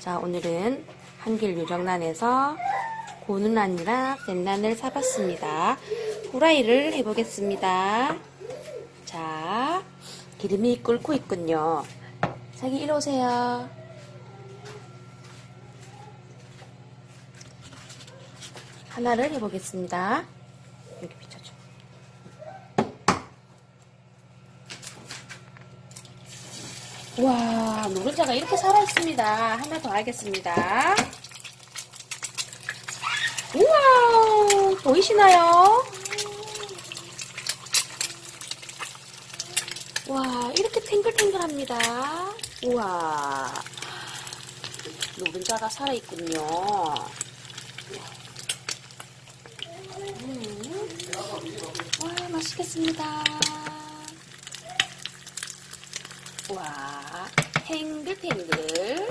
자, 오늘은 한길 유정란에서 고는 란이랑 젠란을 사봤습니다. 후라이를 해보겠습니다. 자, 기름이 끓고 있군요. 자기 이리 오세요. 하나를 해보겠습니다. 여기 비춰 와, 노른자가 이렇게 살아있습니다. 하나 더 하겠습니다. 우와, 보이시나요? 와, 이렇게 탱글탱글합니다. 우와, 노른자가 살아있군요. 음, 와, 맛있겠습니다. 와, 탱글탱글.